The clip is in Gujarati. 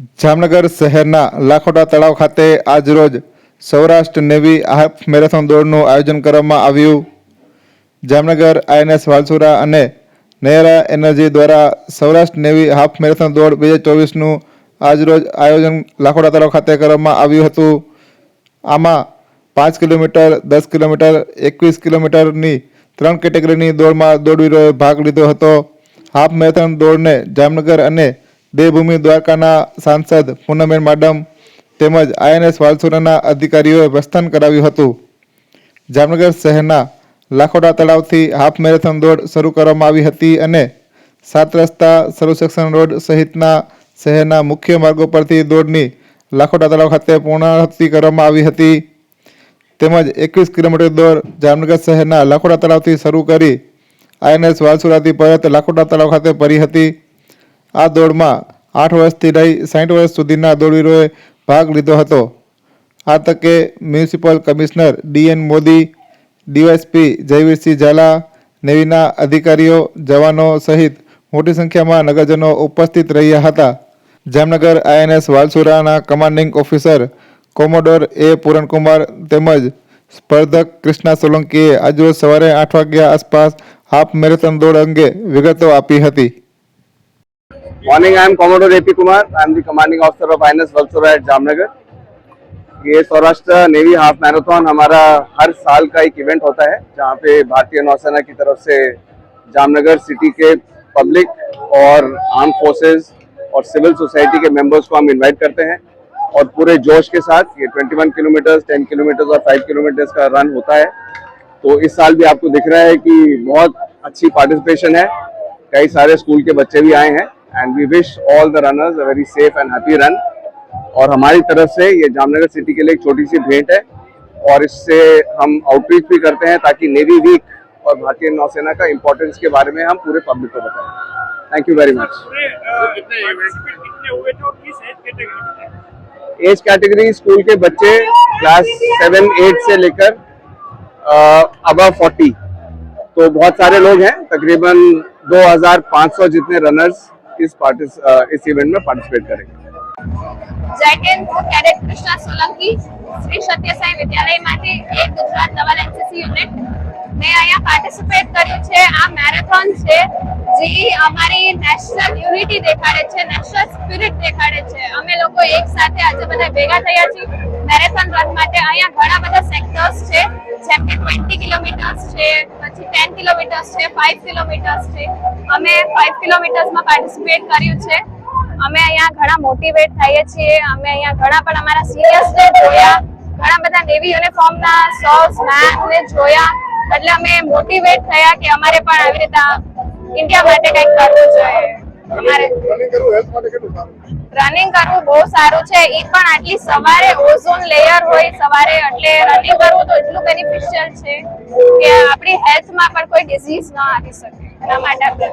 જામનગર શહેરના લાખોટા તળાવ ખાતે આજરોજ સૌરાષ્ટ્ર નેવી હાફ મેરેથોન દોડનું આયોજન કરવામાં આવ્યું. જામનગર આઈએનએસ વાલસુરા અને નયરા એનર્જી દ્વારા સૌરાષ્ટ્ર નેવી હાફ મેરેથોન દોડ બે હજાર ચોવીસનું આજરોજ આયોજન લાખોટા તળાવ ખાતે કરવામાં આવ્યું હતું. આમાં પાંચ કિલોમીટર, દસ કિલોમીટર, એકવીસ કિલોમીટરની ત્રણ કેટેગરીની દોડમાં દોડવીરોએ ભાગ લીધો હતો. હાફ મેરેથોન દોડને જામનગર અને દેવભૂમિ દ્વારકાના સાંસદ પૂનમબેન માડમ તેમજ આઈએનએસ વાલસુરાના અધિકારીઓએ પ્રસ્થાન કરાવ્યું હતું. જામનગર શહેરના લાખોટા તળાવથી હાફ મેરેથોન દોડ શરૂ કરવામાં આવી હતી અને સાત રસ્તા સર્વ સેક્શન રોડ સહિતના શહેરના મુખ્ય માર્ગો પરથી દોડની લાખોટા તળાવ ખાતે પૂર્ણાહુતિ કરવામાં આવી હતી. તેમજ એકવીસ કિલોમીટર દોડ જામનગર શહેરના લાખોટા તળાવથી શરૂ કરી આઈએનએસ વાલસુરાથી પરત લાખોટા તળાવ ખાતે ભરી હતી. આ દોડમાં આઠ વર્ષથી લઈ સાઠ વર્ષ સુધીના દોડવીરોએ ભાગ લીધો હતો. આ તકે municipal commissioner DN Modi, DYSP Jayvirsinh Zala, નેવીના અધિકારીઓ, જવાનો સહિત મોટી સંખ્યામાં નગરજનો ઉપસ્થિત રહ્યા હતા. Jamnagar INS વાલસુરાના commanding officer commodore A Purankumar તેમજ સ્પર્ધક કૃષ્ણા સોલંકીએ આજરોજ સવારે આઠ વાગ્યા આસપાસ હાફ મેરેથોન દોડ અંગે વિગતો આપી હતી. Morning I am commodore AP Kumar I am the commanding officer of INS Valsura at Jamnagar ये सौराष्ट्र नेवी हाफ़ मैराथन हमारा हर साल का एक इवेंट होता है, जहाँ पे भारतीय नौसेना की तरफ़ से जामनगर सिटी के पब्लिक और आर्म फोर्सेस और सिविल सोसाइटी के मेंबर्स को हम इनवाइट करते हैं और पूरे जोश के साथ ये 21 किलोमीटर 10 किलोमीटर और 5 किलोमीटर का रन होता है। तो इस साल भी आपको दिख रहा है कि बहुत अच्छी पार्टिसिपेशन है। कई सारे स्कूल के बच्चे भी आए हैं। And we wish all the runners a very safe and happy run और हमारी तरफ़ से ये जामनगर सिटी के लिए एक छोटी सी भेंट है। और इससे हम आउटरीच भी करते हैं ताकि नेवी वीक और भारतीय नौसेना का इम्पोर्टेंस के बारे में हम पूरे पब्लिक को बताएँ। Thank you very much age category school के बच्चे क्लास सेवन एट से लेकर अब फोर्टी तो बहुत सारे लोग हैं तकरीबन 2500 जितने रनर्स इस पार्टिस इस इवेंट में पार्टिसिपेट करेंगे જેકેન હું કેડેટ કૃષ્ણા સોલંકી શ્રી સત્યસાઈ વિદ્યાલયમાંથી એક ગુજરાત લેવલ એનસીસી યુનિટ મેં અહીંયા પાર્ટિસિપેટ કર્યું છે આ મેરેથોન છે જે અમારી નેશનલ યુનિટી દેખાડે છે નેશનલ સ્પિરિટ દેખાડે છે અમે લોકો એક સાથે આજે બધા ભેગા થયા છીએ મેરેથોન રન માટે અહીંયા ઘણા બધા સેક્ટર્સ છે જેમ કે ટ્વેન્ટી કિલોમીટર્સ છે પછી ટેન કિલોમીટર્સ છે ફાઇવ કિલોમીટર્સ છે. અમે ફાઇવ કિલોમીટર્સમાં પાર્ટિસિપેટ કર્યું છે. અમે અહીંયા ઘણા મોટિવેટ થઈએ છીએ. અમે અહીંયા ઘણા પણ અમારા સિનિયર્સને જોયા. ઘણા બધા નેવી યુનિફોર્મના સર્સ મેમને જોયા. એટલે અમે મોટિવેટ થયા કે અમારે પણ આવી રીતે ઇન્ડિયા માટે કંઈક કરવું જોઈએ. અમારે રનિંગ કરવું બહુ સારું છે. એ પણ આટલી સવારે ઓઝોન લેયર હોય સવારે એટલે રનિંગ કરવું તો એટલું છે કે આપણી હેલ્થમાં પણ કોઈ ડિઝીઝ ન આવી શકે એના માટે આપણે